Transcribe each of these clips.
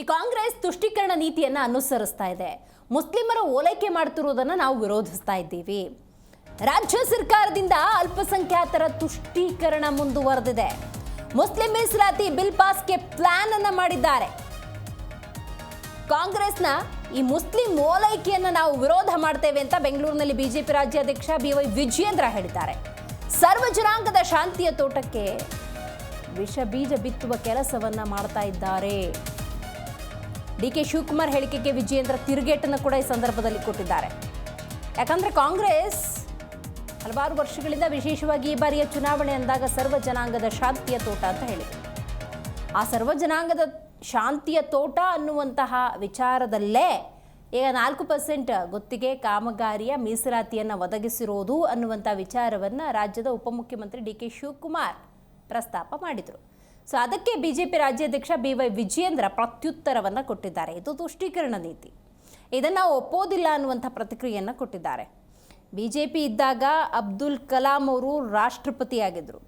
ಈ ಕಾಂಗ್ರೆಸ್ ತುಷ್ಟೀಕರಣ ನೀತಿಯನ್ನ ಅನುಸರಿಸ್ತಾ ಇದೆ. ಮುಸ್ಲಿಮರ ಓಲೈಕೆ ಮಾಡ್ತಿರೋದನ್ನು ನಾವು ವಿರೋಧಿಸ್ತಾ ಇದ್ದೀವಿ. ರಾಜ್ಯ ಸರ್ಕಾರದಿಂದ ಅಲ್ಪಸಂಖ್ಯಾತರ ತುಷ್ಟೀಕರಣ ಮುಂದುವರೆದಿದೆ. ಮುಸ್ಲಿಂ ಮೀಸಲಾತಿ ಬಿಲ್ ಪಾಸ್ಗೆ ಪ್ಲಾನ್ ಅನ್ನು ಮಾಡಿದ್ದಾರೆ. ಕಾಂಗ್ರೆಸ್ನ ಈ ಮುಸ್ಲಿಂ ಓಲೈಕೆಯನ್ನು ನಾವು ವಿರೋಧ ಮಾಡ್ತೇವೆ ಅಂತ ಬೆಂಗಳೂರಿನಲ್ಲಿ ಬಿಜೆಪಿ ರಾಜ್ಯಾಧ್ಯಕ್ಷ ಬಿ ವೈ ವಿಜಯೇಂದ್ರ ಹೇಳಿದ್ದಾರೆ. ಸರ್ವ ಜನಾಂಗದ ಶಾಂತಿಯ ತೋಟಕ್ಕೆ ವಿಷ ಬೀಜ ಬಿತ್ತುವ ಕೆಲಸವನ್ನ ಮಾಡ್ತಾ ಇದ್ದಾರೆ. ಡಿ ಕೆ ಶಿವಕುಮಾರ್ ಹೇಳಿಕೆಗೆ ವಿಜಯೇಂದ್ರ ತಿರುಗೇಟನ್ನು ಕೂಡ ಈ ಸಂದರ್ಭದಲ್ಲಿ ಕೊಟ್ಟಿದ್ದಾರೆ. ಯಾಕಂದ್ರೆ ಕಾಂಗ್ರೆಸ್ ಹಲವಾರು ವರ್ಷಗಳಿಂದ ವಿಶೇಷವಾಗಿ ಈ ಬಾರಿಯ ಚುನಾವಣೆ ಅಂದಾಗ ಸರ್ವ ಜನಾಂಗದ ಶಾಂತಿಯ ತೋಟ ಅಂತ ಹೇಳಿದೆ ಆ ಸರ್ವ ಜನಾಂಗದ ಶಾಂತಿಯ ತೋಟ ಅನ್ನುವಂತಹ ವಿಚಾರದಲ್ಲೇ ಈಗ ನಾಲ್ಕು ಪರ್ಸೆಂಟ್ ಗುತ್ತಿಗೆ ಕಾಮಗಾರಿಯ ಮೀಸಲಾತಿಯನ್ನು ಒದಗಿಸಿರೋದು ಅನ್ನುವಂಥ ವಿಚಾರವನ್ನು ರಾಜ್ಯದ ಉಪಮುಖ್ಯಮಂತ್ರಿ ಡಿ ಕೆ ಶಿವಕುಮಾರ್ ಪ್ರಸ್ತಾಪ ಮಾಡಿದರು. ಸೊ ಅದಕ್ಕೆ ಬಿ ಜೆ ಪಿ ರಾಜ್ಯಾಧ್ಯಕ್ಷ ಬಿ ವೈ ವಿಜಯೇಂದ್ರ ಪ್ರತ್ಯುತ್ತರವನ್ನು ಕೊಟ್ಟಿದ್ದಾರೆ. ಇದು ತುಷ್ಟೀಕರಣ ನೀತಿ. ಇದನ್ನು ಒಪ್ಪೋದಿಲ್ಲ ಅನ್ನುವಂಥ ಪ್ರತಿಕ್ರಿಯೆಯನ್ನು ಕೊಟ್ಟಿದ್ದಾರೆ. ಬಿ ಜೆ ಪಿ ಇದ್ದಾಗ ಅಬ್ದುಲ್ ಕಲಾಂ ಅವರು ರಾಷ್ಟ್ರಪತಿಯಾಗಿದ್ದರು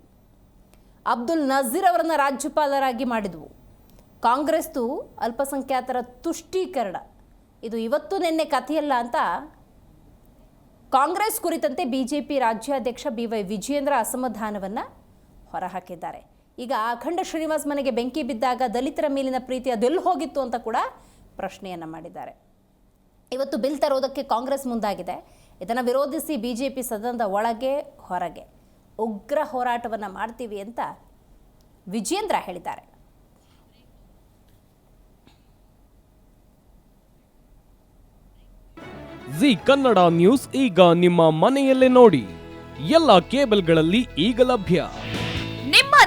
ಅಬ್ದುಲ್ ನಜೀರ್ ಅವರನ್ನು ರಾಜ್ಯಪಾಲರಾಗಿ ಮಾಡಿದ್ವು. ಕಾಂಗ್ರೆಸ್ದು ಅಲ್ಪಸಂಖ್ಯಾತರ ತುಷ್ಟೀಕರಣ. ಇದು ಇವತ್ತು ನಿನ್ನೆ ಕಥೆಯಲ್ಲ ಅಂತ ಕಾಂಗ್ರೆಸ್ ಕುರಿತಂತೆ ಬಿ ಜೆ ಪಿ ರಾಜ್ಯಾಧ್ಯಕ್ಷ ಬಿ ವೈ ವಿಜಯೇಂದ್ರ ಅಸಮಾಧಾನವನ್ನು ಹೊರಹಾಕಿದ್ದಾರೆ. ಈಗ ಅಖಂಡ ಶ್ರೀನಿವಾಸ್ ಮನೆಗೆ ಬೆಂಕಿ ಬಿದ್ದಾಗ ದಲಿತರ ಮೇಲಿನ ಪ್ರೀತಿ ಅದೆಲ್ಲಿ ಹೋಗಿತ್ತು ಅಂತ ಕೂಡ ಪ್ರಶ್ನೆಯನ್ನು ಮಾಡಿದ್ದಾರೆ. ಇವತ್ತು ಬಿಲ್ ತರೋದಕ್ಕೆ ಕಾಂಗ್ರೆಸ್ ಮುಂದಾಗಿದೆ. ಇದನ್ನು ವಿರೋಧಿಸಿ ಬಿಜೆಪಿ ಸದನದ ಒಳಗೆ ಹೊರಗೆ ಉಗ್ರ ಹೋರಾಟವನ್ನು ಮಾಡ್ತೀವಿ ಅಂತ ವಿಜೇಂದ್ರ ಹೇಳಿದ್ದಾರೆ. ಜಿ ಕನ್ನಡ ನ್ಯೂಸ್ ಈಗ ನಿಮ್ಮ ಮನೆಯಲ್ಲೇ ನೋಡಿ. ಎಲ್ಲ ಕೇಬಲ್ಗಳಲ್ಲಿ ಈಗ ಲಭ್ಯ.